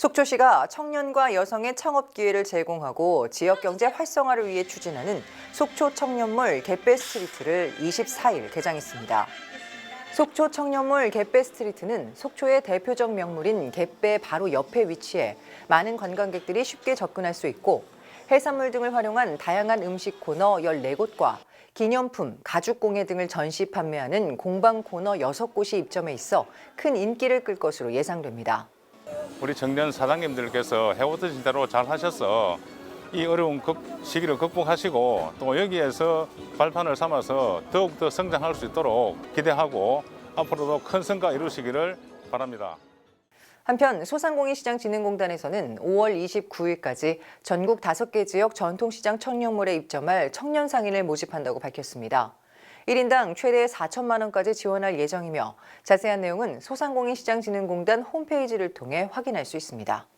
속초시가 청년과 여성의 창업 기회를 제공하고 지역 경제 활성화를 위해 추진하는 속초 청년몰 갯배 스트리트를 24일 개장했습니다. 속초 청년몰 갯배 스트리트는 속초의 대표적 명물인 갯배 바로 옆에 위치해 많은 관광객들이 쉽게 접근할 수 있고 해산물 등을 활용한 다양한 음식 코너 14곳과 기념품, 가죽공예 등을 전시 판매하는 공방 코너 6곳이 입점해 있어 큰 인기를 끌 것으로 예상됩니다. 우리 청년 사장님들께서 해오던 대로 잘 하셔서 이 어려운 극- 시기를 극복하시고 또 여기에서 발판을 삼아서 더욱더 성장할 수 있도록 기대하고 앞으로도 큰 성과 이루시기를 바랍니다. 한편 소상공인시장진흥공단에서는 5월 29일까지 전국 5개 지역 전통시장 청년몰에 입점할 청년 상인을 모집한다고 밝혔습니다. 1인당 최대 4천만 원까지 지원할 예정이며 자세한 내용은 소상공인시장진흥공단 홈페이지를 통해 확인할 수 있습니다.